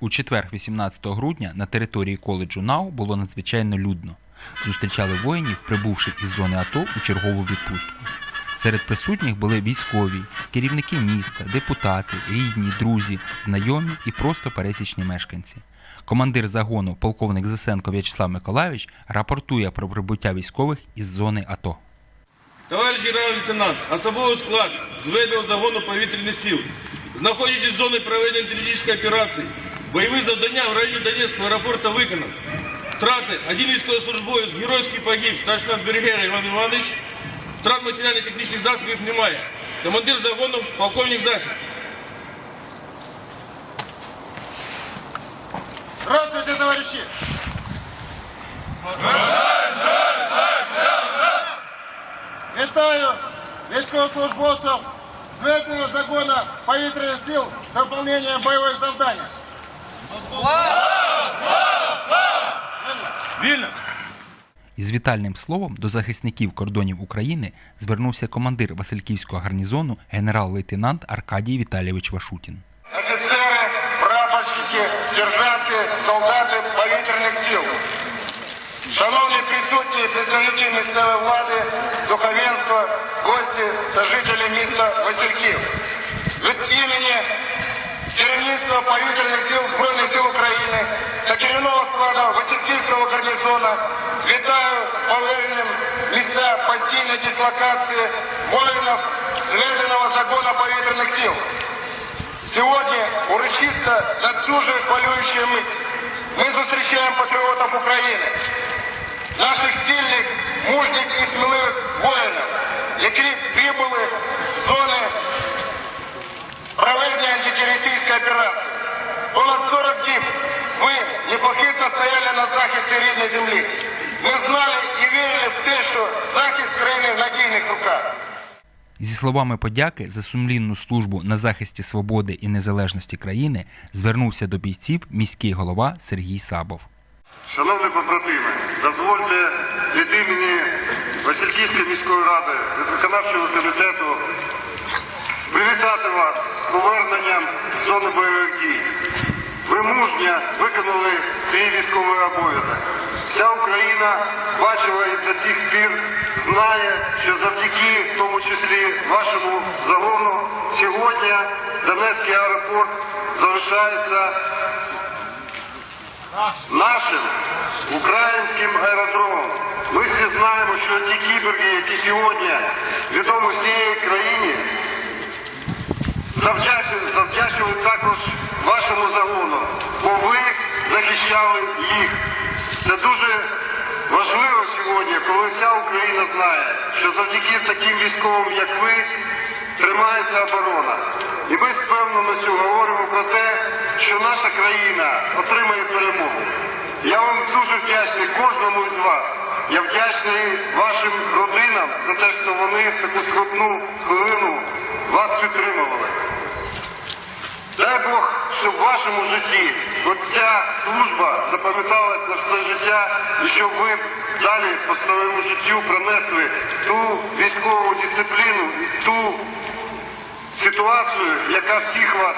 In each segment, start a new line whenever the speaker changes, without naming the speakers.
У четвер, 18 грудня, на території коледжу НАУ було надзвичайно людно. Зустрічали воїнів, прибувши із зони АТО у чергову відпустку. Серед присутніх були військові, керівники міста, депутати, рідні, друзі, знайомі і просто пересічні мешканці. Командир загону, полковник Зисенко В'ячеслав Миколайович, рапортує про прибуття військових із зони АТО.
Товариш генерал-лейтенант, особовий склад зведеного загону повітряних сил, знаходячись в зоні проведення антитерористичної операції, бойові завдання в районі Донецького аеропорту виконав. Втрати. Один військовослужбовець геройський погиб, старший Берегера Іван Іванович. Втрат матеріально-технічних засобів немає. Командир загону полковник Засіб.
Здравствуйте, товарищи! Вітаю військовослужбовців зведеного загона повітряних сил з виконанням бойових завдань.
Вільно.
Із вітальним словом до захисників кордонів України звернувся командир Васильківського гарнізону генерал-лейтенант Аркадій Віталійович Вашутін.
Офіцери, прапорщики, сержанти, солдати повітряних сил. Шановні присутні представники місцевої влади, духовенства, гості та жителі міста Васильків. Від імені керівництва повітряних сил України та керівного складу Васильківського гарнізону вітаю з поверненням місця постійної дислокації воїнів зведеного загону повітряних сил. Сьогодні урочисто та дуже хвилююча мить. Ми зустрічаємо патріотів України, наших сильних, мужніх і сміливих воїнів, які прибули з зони проведення антитерористичної операції. Понад 40 діб ви непохитно стояли на захисті рідної землі. Ми знали і вірили в те, що захист країни в надійних руках.
Зі словами подяки за сумлінну службу на захисті свободи і незалежності країни звернувся до бійців міський голова Сергій Сабов.
Шановні побратими, дозвольте від імені Васильківської міської ради, від виконавчого комітету привітати вас з поверненням з зони бойових дій. Ви мужньо виконали свій військовий обов'язок. Вся Україна бачила і до сих пір знає, що завдяки, в тому числі вашому загону, сьогодні Донецький аеропорт залишається нашим українським аеродромом. Ми всі знаємо, що ті кіберги, які сьогодні відомі всієї країні, завдячили також вашому загону, бо ви захищали їх. Це дуже важливо сьогодні, коли вся Україна знає, що завдяки таким військовим, як ви, тримається оборона. І ми з певністю говоримо про те, що наша країна отримає перемогу. Я вам дуже вдячний кожному з вас. Я вдячний вашим родинам за те, що вони в таку скрутну хвилину вас підтримували. Дай Бог, щоб в вашому житті оця служба запам'яталась на все життя, і щоб ви далі по своєму життю пронесли ту військову дисципліну і ту ситуацію, яка всіх вас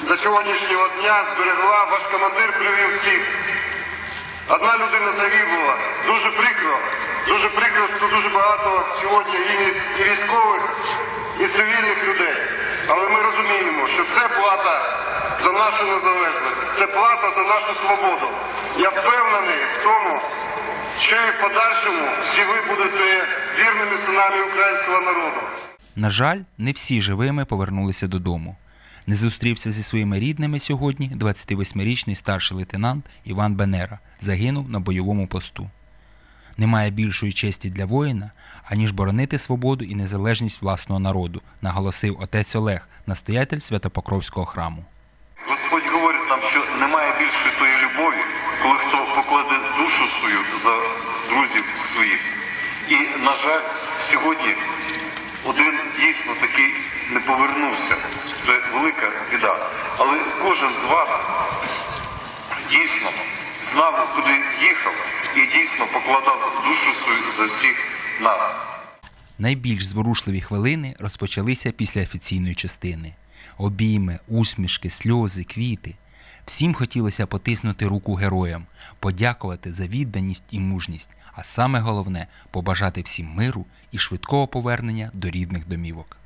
до сьогоднішнього дня зберегла. Ваш командир привів всіх. Одна людина загинула. Дуже прикро. Дуже прикро, що дуже багато сьогодні і, військових, і цивільних людей. Але ми розуміємо, що це плата за нашу незалежність, це плата за нашу свободу. Я впевнений в тому, що і в подальшому всі ви будете вірними синами українського народу.
На жаль, не всі живими повернулися додому. Не зустрівся зі своїми рідними сьогодні 28-річний старший лейтенант Іван Бенера, загинув на бойовому посту. Немає більшої честі для воїна, аніж боронити свободу і незалежність власного народу, наголосив отець Олег, настоятель Святопокровського храму.
Господь говорить нам, що немає більшої тої любові, коли хто покладе душу свою за друзів своїх. І, на жаль, сьогодні один дійсно таки не повернувся. Це велика біда. Але кожен з вас дійсно знав, куди їхав, і дійсно покладав душу свою за всіх нас.
Найбільш зворушливі хвилини розпочалися після офіційної частини. Обійми, усмішки, сльози, квіти. Всім хотілося потиснути руку героям, подякувати за відданість і мужність, а саме головне побажати всім миру і швидкого повернення до рідних домівок.